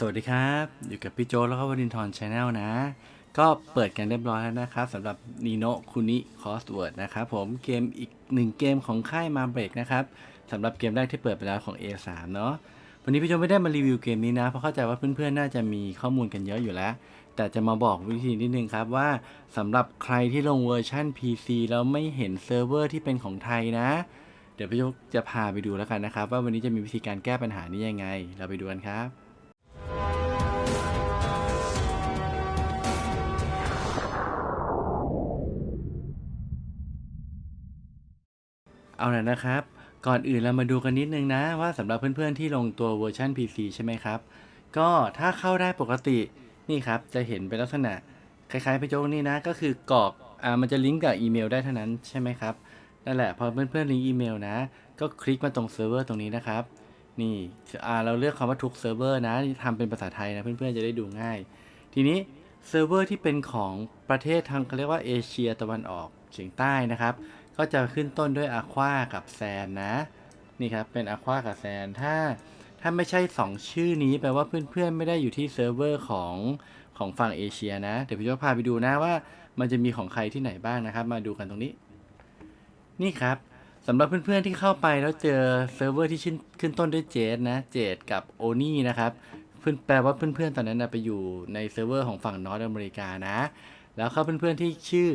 สวัสดีครับ อยู่กับพี่โจแล้วก็วดินทร์ชาแนลนะ ก็เปิดกันเรียบร้อยแล้วนะครับสำหรับนีโนคุนิคอสเวิร์ดนะครับผมเกมอีกหนึ่งเกมของค่ายมาเบรกนะครับสำหรับเกมแรกที่เปิดไปแล้วของ A3 เนาะวันนี้พี่โจไม่ได้มารีวิวเกมนี้นะ เพราะเข้าใจว่าเพื่อนๆ น่าจะมีข้อมูลกันเยอะอยู่แล้ว แต่จะมาบอกวิธีนิดนึงครับว่าสำหรับใครที่ลงเวอร์ชัน PC แล้วไม่เห็นเซิร์ฟเวอร์ที่เป็นของไทยนะเดี๋ยวพี่โจจะพาไปดูแล้วกันนะครับว่าวันนี้จะมีวิธีการแก้ปัญหานี้ยังไง เราไปดูกันครับ เอาหน่อยนะครับ ก่อนอื่นเรามาดูกันนิดนึงนะว่าสำหรับเพื่อนๆที่ลงตัวเวอร์ชัน PC ใช่ไหมครับ ก็ถ้าเข้าได้ปกตินี่ครับ จะเห็นเป็นลักษณะคล้ายๆพี่โจ๊กนี่นะ ก็คือกรอกอ่ามันจะลิงก์กับอีเมลได้เท่านั้นใช่ไหมครับนั่นแหละพอเพื่อนๆลิงก์อีเมลนะ ก็คลิกมาตรงเซิร์ฟเวอร์ตรงนี้นะครับ นี่อ่าเราเลือกคำว่าทุกเซิร์ฟเวอร์นะทำเป็นภาษาไทยนะเพื่อนๆจะได้ดูง่าย ทีนี้เซิร์ฟเวอร์ที่เป็นของประเทศทางเขาเรียกว่าเอเชียตะวันออกเฉียงใต้นะครับ ก็จะขึ้นต้นด้วยอะควากับแซนนะ นี่ครับ เป็นอะควากับแซนถ้า ถ้าไม่ใช่ 2 ชื่อนี้แปลว่าเพื่อนๆ ไม่ได้อยู่ที่เซิร์ฟเวอร์ของของฝั่งเอเชียนะ เดี๋ยวพี่จะพาไปดูนะว่า มันจะมีของใครที่ไหนบ้างนะครับ มาดูกันตรงนี้ นี่ครับสำหรับเพื่อนๆที่เข้าไปแล้วเจอเซิร์ฟเวอร์ที่ชื่นขึ้นต้นด้วยเจดนะเจดกับโอนี่นะครับเพื่อนแปลว่าเพื่อนๆตอนนั้นนะไปอยู่ในเซิร์ฟเวอร์ของฝั่งนอร์ทอเมริกานะ แล้วเข้าเพื่อนๆที่ชื่อ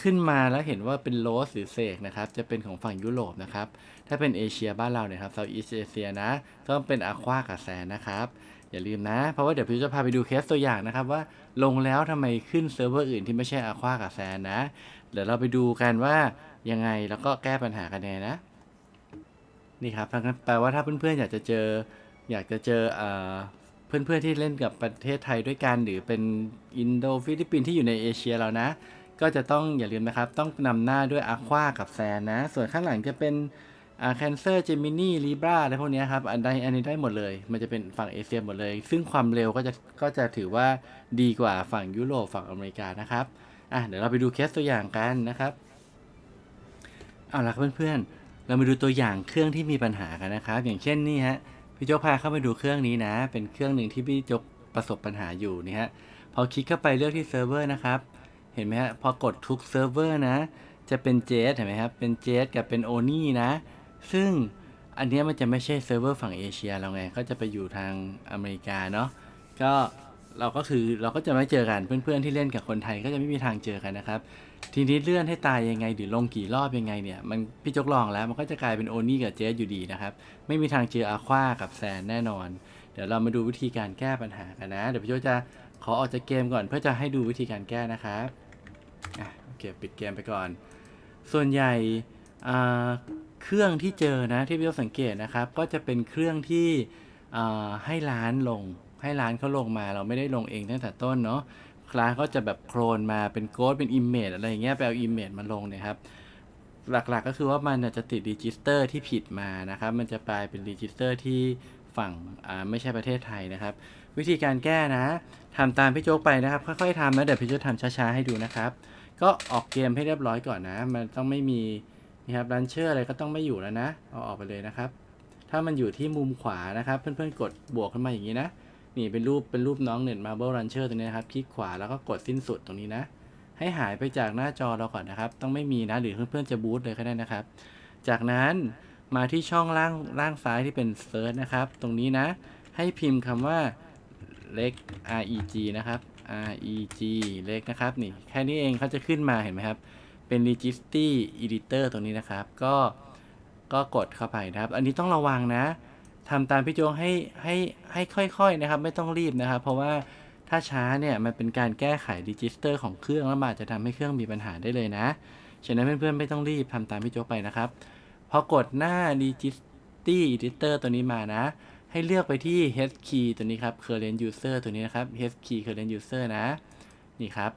ขึ้นมาแล้วเห็นว่าเป็นโรสหรือเซกนะครับ จะเป็นของฝั่งยุโรปนะครับ ถ้าเป็นเอเชียบ้านเราเนี่ยครับเซาท์อีสเอเชียนะก็เป็นอะควากับแซนนะครับ อย่าลืมนะ เพราะว่าเดี๋ยวพี่จะพาไปดูเคสตัวอย่างนะครับว่าลงแล้วทำไมขึ้นเซิร์ฟเวอร์อื่นที่ไม่ใช่อะควากับแซนนะ เดี๋ยวเราไปดูกันว่ายังไงแล้วก็แก้ปัญหากันยังนะ นี่ครับทั้งนั้นแปลว่าถ้าเพื่อนๆอยากจะเจออยากจะเจอเอ่อเพื่อนๆที่เล่นกับประเทศไทยด้วยกันหรือเป็นอินโดฟิลิปปินส์ที่อยู่ในเอเชียเรานะ ก็จะต้องอย่าลืมนะครับ ต้องนำหน้าด้วยอะควากับแซนนะ ส่วนข้างหลังจะเป็นอ่าแคนเซอร์เจมินี่ลีบราอะไรพวกนี้ครับอันใดอันนี้ได้หมดเลย มันจะเป็นฝั่งเอเชียหมดเลย ซึ่งความเร็วก็จะก็จะถือว่าดีกว่าฝั่งยุโรปฝั่งอเมริกานะครับอะเดี๋ยวเราไปดูเคสตัวอย่างกันนะครับเอาล่ะเพื่อนๆ เรามาดูตัวอย่างเครื่องที่มีปัญหากันนะครับ อย่างเช่นนี่ฮะพี่โจ๊กพาเข้ามาดูเครื่องนี้นะ เป็นเครื่องหนึ่งที่พี่โจ๊กประสบปัญหาอยู่นี่ฮะพอคลิกเข้าไปเลือกที่เซิร์ฟเวอร์นะครับ เห็นไหมฮะพอกดทุกเซิร์ฟเวอร์นะ จะเป็นเจสเห็นไหมครับ เป็นเจสกับเป็นโอนี่นะ ซึ่งอันเนี้ยมันจะไม่ใช่เซิร์ฟเวอร์ฝั่งเอเชียเราไง ก็จะไปอยู่ทางอเมริกาเนาะ ก็เราก็คือเราก็จะไม่เจอกัน เพื่อนๆที่เล่นกับคนไทยก็จะไม่มีทางเจอกันนะครับ ทีนี้เลื่อนให้ตายยังไงหรือลงกี่รอบยังไงเนี่ย มันพี่จกลองแล้วมันก็จะกลายเป็นโอนี่กับเจสอยู่ดีนะครับ ไม่มีทางเจออาควากับแซนแน่นอน เดี๋ยวเรามาดูวิธีการแก้ปัญหากันนะ เดี๋ยวพี่โจกจะขอออกจากเกมก่อนเพื่อจะให้ดูวิธีการแก้นะครับ อะโอเคปิดเกมไปก่อน ส่วนใหญ่เครื่องที่เจอนะที่พี่โจกสังเกตนะครับ ก็จะเป็นเครื่องที่ให้ร้านลง ให้ร้านเขาลงมาเราไม่ได้ลงเองตั้งแต่ต้นเนาะร้านก็จะแบบโคลนมาเป็นโกดเป็นอิมเมจอะไรอย่างเงี้ยไปเอาอิมเมจมาลงเนี่ยครับหลักๆกก็คือว่ามันจะติดรีจิสเตอร์ที่ผิดมานะครับ มันจะกลายเป็นรีจิสเตอร์ที่ฝั่งไม่ใช่ประเทศไทยนะครับ วิธีการแก้นะทำตามพี่โจ๊กไปนะครับ ค่อยๆทำนะเดี๋ยวพี่โจ๊กทำช้าๆให้ดูนะครับ ก็ออกเกมให้เรียบร้อยก่อนนะ มันต้องไม่มีนี่ครับรันเชอร์อะไรก็ต้องไม่อยู่แล้วนะ เอาออกไปเลยนะครับ ถ้ามันอยู่ที่มุมขวานะครับ เพื่อนๆกดบวกขึ้นมาอย่างนี้นะ นี่เป็นรูปเป็นรูปน้องเน็ตมาเบิลรันเชอร์ตรงนี้นะครับ คลิกขวาแล้วก็กดสิ้นสุดตรงนี้นะ ให้หายไปจากหน้าจอเราก่อนนะครับ ต้องไม่มีนะ หรือเพื่อนๆจะบูตเลยก็ได้นะครับ จากนั้นมาที่ช่องล่างล่างซ้ายที่เป็นเซิร์ชนะครับ ตรงนี้นะ ให้พิมพ์คำว่าเล็ก reg นะครับ reg เล็กนะครับนี่แค่นี้เองเขาจะขึ้นมาเห็นไหมครับ เป็น registry editor ตรงนี้นะครับ ก็ก็กดเข้าไปนะครับ อันนี้ต้องระวังนะทำตามพี่โจงให้ให้ให้ค่อยๆนะครับ ไม่ต้องรีบนะครับ เพราะว่าถ้าช้าเนี่ยมันเป็นการแก้ไขดิจิสเตอร์ของเครื่องแล้วอาจจะทำให้เครื่องมีปัญหาได้เลยนะ ฉะนั้นเพื่อนๆไม่ต้องรีบทำตามพี่โจไปนะครับ พอกดหน้า Registry Editor ตัวนี้มานะ ให้เลือกไปที่ H key ตัวนี้ครับ Current User ตัวนี้นะครับ H key Current User นะ นี่ครับ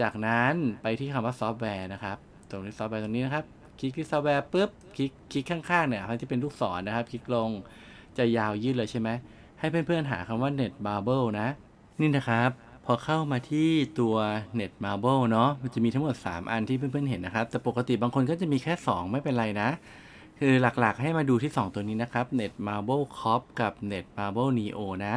จากนั้นไปที่คำว่าซอฟต์แวร์นะครับ ตรงนี้ซอฟต์แวร์ตรงนี้นะครับ คลิกที่ซอฟต์แวร์ปุ๊บ คลิกคลิกข้างๆเนี่ยที่เป็นลูกศรนะครับ คลิกลง จะยาวยืดเลยใช่ไหม ให้เพื่อนๆหาคำว่า Net Marble นะ นี่นะครับ พอเข้ามาที่ตัว Net Marble เนาะ มันจะมีทั้งหมด 3 อันที่เพื่อนๆเห็นนะครับ แต่ปกติบางคนก็จะมีแค่ 2 ไม่เป็นไรนะ คือหลักๆให้มาดูที่ 2 ตัวนี้นะครับ Net Marble Corp กับ Net Marble Neo นะ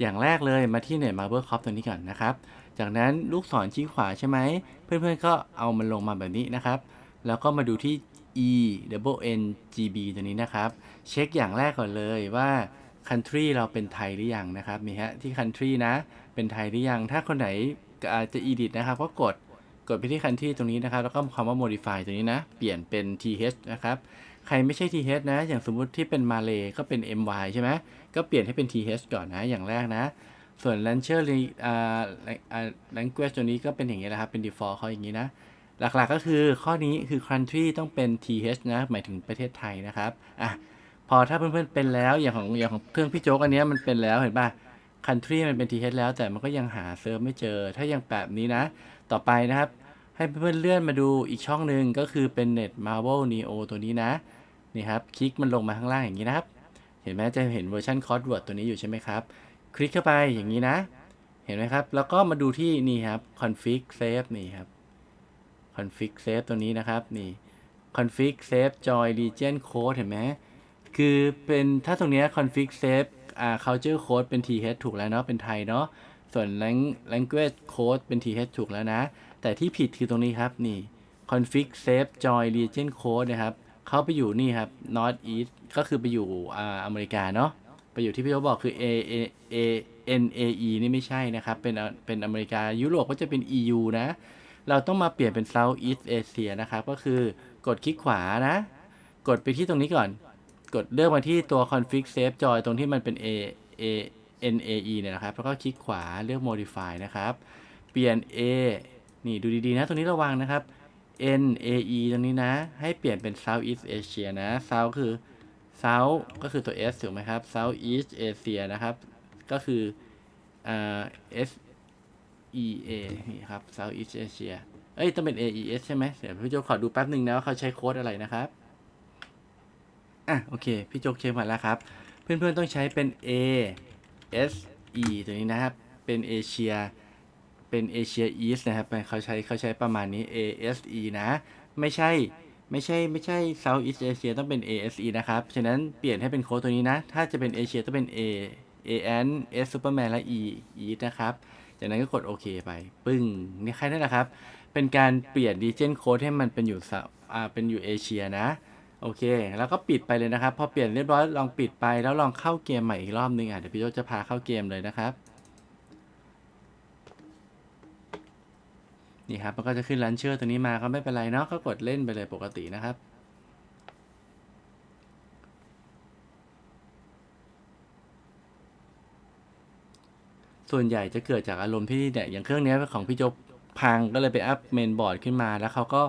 อย่างแรกเลยมาที่เน็ต Marble Cop ตัวนี้ก่อนนะครับ จากนั้นลูกศรชี้ขวาใช่ไหม เพื่อนๆก็เอามันลงมาแบบนี้นะครับ แล้วก็มาดูที่ e double n g b ตัวนี้นะครับ เช็คอย่างแรกก่อนเลยว่า country เราเป็นไทยหรือยังนะครับนี่ฮะที่ country นะ เป็นไทยหรือยัง ถ้าคนไหนอาจจะ edit นะครับก็กดกดไปที่ country ตรงนี้นะครับ แล้วก็คำว่า modify ตัวนี้นะ เปลี่ยนเป็น th นะครับ ใครไม่ใช่ th นะ อย่างสมมุติที่เป็น malay ก็เป็น my ใช่ไหมก็เปลี่ยนให้เป็น th ก่อนนะ อย่างแรกนะ ส่วน launcher อ่าอ่า language ตัวนี้ก็เป็นอย่างนี้นะครับ เป็น default เขาอย่างนี้นะ หลักๆก็คือข้อนี้คือ country ต้องเป็น th นะ หมายถึงประเทศไทยนะครับ อะ พอถ้าเพื่อนๆเป็นแล้ว อย่างของอย่างของเครื่องพี่โจ๊กอันนี้มันเป็นแล้วเห็นป่ะ country มันเป็น th แล้วแต่มันก็ยังหาเซิร์ฟไม่เจอ ถ้ายังแบบนี้นะ ต่อไปนะครับ ให้เพื่อนๆเลื่อนมาดูอีกช่องหนึ่งก็คือเป็น net marvel neo ตัวนี้นะ นี่ครับ คลิกมันลงมาข้างล่างอย่างนี้นะครับ เห็นไหมจะเห็นเวอร์ชัน Codeword ตัวนี้อยู่ใช่ไหมครับ คลิกเข้าไปอย่างนี้นะ เห็นไหมครับ แล้วก็มาดูที่นี่ครับ config save นี่ครับ config save ตัวนี้นะครับ นี่ config save joy region code เห็นไหมคือเป็นถ้าตรงนี้ config save อ่า culture code เป็น th ถูกแล้วเนาะ เป็นไทยเนาะ ส่วน language code เป็น th ถูกแล้วนะ แต่ที่ผิดคือตรงนี้ครับนี่ config save joy region code นะครับเข้าไปอยู่นี่ครับ north east ก็คือไปอยู่อ่าอเมริกาเนาะไปอยู่ที่พี่โอบอกคือ A A A N A E นี่ไม่ใช่นะครับ เป็นอะเป็นอเมริกายุโรปก็จะเป็น EU นะ เราต้องมาเปลี่ยนเป็น South East Asia นะครับ ก็คือกดคลิกขวานะ กดไปที่ตรงนี้ก่อน กดเลือกมาที่ตัว config save joy ตรงที่มันเป็น A A N A E เนี่ยนะครับ แล้วก็คลิกขวาเลือก modify นะครับ เปลี่ยน A นี่ดูดีๆนะ ตรงนี้ระวังนะครับ N A E ตรงนี้นะ ให้เปลี่ยนเป็น South East Asia นะ South คือ South ก็คือตัว S ถูกไหมครับ South East Asia นะครับ ก็คืออ่า S E A นี่ครับ South East Asia เอ้ย ต้องเป็น A E S ใช่ไหมเดี๋ยวพี่โจกขอดูแป๊บหนึ่งนะว่าเขาใช้โค้ดอะไรนะครับอะโอเค พี่โจกเช็คมาแล้วครับ เพื่อนๆต้องใช้เป็น A S E ตัวนี้นะครับ เป็นเอเชีย เป็นเอเชียอีสนะครับเขาใช้เขาใช้ประมาณนี้ A S E นะ ไม่ใช่ไม่ใช่ไม่ใช่ South East Asia ต้องเป็น A S E นะครับ ฉะนั้นเปลี่ยนให้เป็นโค้ดตัวนี้นะ ถ้าจะเป็นเอเชียต้องเป็น A A N S Superman และ E East นะครับ จากนั้นก็กดโอเคไป ปึ้ง นี่แค่นั้นแหละครับ เป็นการเปลี่ยน region code ให้มันเป็นอยู่อ่าเป็นอยู่เอเชียนะ โอเค แล้วก็ปิดไปเลยนะครับ พอเปลี่ยนเรียบร้อยลองปิดไปแล้วลองเข้าเกมใหม่อีกรอบนึงอะเดี๋ยวพี่โจจะพาเข้าเกมเลยนะครับ นี่ครับมันก็จะขึ้นลันเชอร์ตัวนี้มาก็ไม่เป็นไรเนาะก็กดเล่นไปเลยปกตินะครับส่วนใหญ่จะเกิดจากอารมณ์ที่เนี่ยอย่างเครื่องนี้ของพี่จกพังก็เลยไปอัพเมนบอร์ดขึ้นมาแล้วเขาก็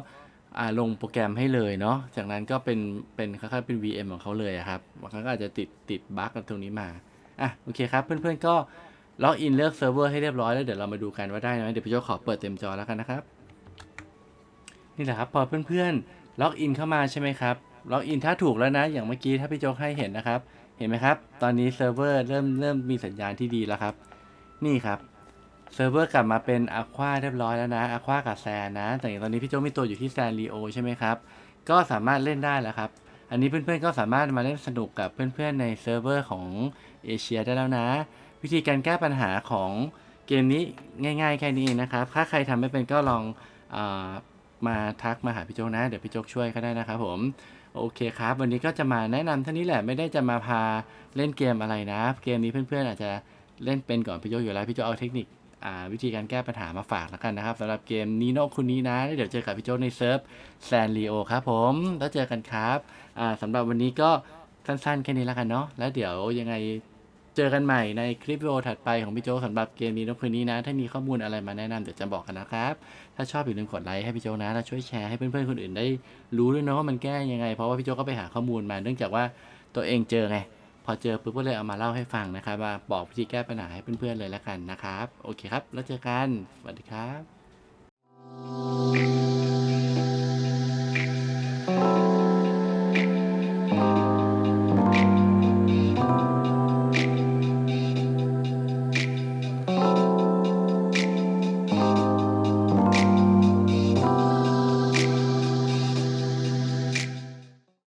อ่าลงโปรแกรมให้เลยเนาะจากนั้นก็เป็นเป็นคล้ายๆเป็น VM ของเขาเลยครับบางครั้งก็อาจจะติดติดบั๊กตรงนี้มาอะโอเคครับ เพื่อนๆก็ ล็อกอินเลือกเซิร์ฟเวอร์ให้เรียบร้อยแล้วเดี๋ยวเรามาดูกันว่าได้ไหมเดี๋ยวพี่โจขอเปิดเต็มจอแล้วกันนะครับ นี่แหละครับพอเพื่อนๆล็อกอินเข้ามาใช่ไหมครับล็อกอินถ้าถูกแล้วนะ อย่างเมื่อกี้ถ้าพี่โจให้เห็นนะครับ เห็นไหมครับ ตอนนี้เซิร์ฟเวอร์เริ่มเริ่มมีสัญญาณที่ดีแล้วครับ นี่ครับเซิร์ฟเวอร์กลับมาเป็นอะควาเรียบร้อยแล้วนะอะควากับแซนนะ แต่อย่างตอนนี้พี่โจมีตัวอยู่ที่แซนรีโอใช่ไหมครับ ก็สามารถเล่นได้แล้วครับ อันนี้เพื่อนๆก็สามารถมาเล่นสนุกกับเพื่อนๆในเซิร์ฟเวอร์ของเอเชียได้แล้วนะ วิธีการแก้ปัญหาของเกมนี้ง่าย ๆ แค่นี้นะครับ ถ้าใครทำไม่เป็นก็ลองอมาทักมาหาพี่โจ๊กนะ เดี๋ยวพี่โจ๊กช่วยก็ได้นะครับผมโอเคครับ วันนี้ก็จะมาแนะนำเท่านี้แหละไม่ได้จะมาพาเล่นเกมอะไรนะ เกมนี้เพื่อนๆอาจจะเล่นเป็นก่อนพี่โจ๊กอยู่แล้วพี่โจ๊กเอาเทคนิควิธีการแก้ปัญหามาฝากแล้วกันนะครับสำหรับเกมนีโนคุณนี้นะเดี๋ยวเจอกับพี่โจ๊กในเซิร์ฟแซนลีโอครับผมแล้วเจอกันครับสำหรับวันนี้ก็สั้นๆแค่นี้แล้วกันเนาะแล้วเดี๋ยวยังไง เจอกันใหม่ในคลิปวิดีโอถัดไปของพี่โจสำหรับเกมนี้นคืนนี้นะ ถ้ามีข้อมูลอะไรมาแนะนำเดี๋ยวจะบอกกันนะครับ ถ้าชอบอย่าลืมกดไลค์ให้พี่โจนะแล้วช่วยแชร์ให้เพื่อนๆคนอื่นได้รู้ด้วยนะว่ามันแก้ยังไง เพราะว่าพี่โจก็ไปหาข้อมูลมา เนื่องจากว่าตัวเองเจอไง พอเจอปุ๊บก็เลยเอามาเล่าให้ฟังนะครับว่าบอกวิธีแก้ปัญหาให้เพื่อนๆเลยแล้วกันนะครับ โอเคครับ แล้วเจอกัน สวัสดีครับ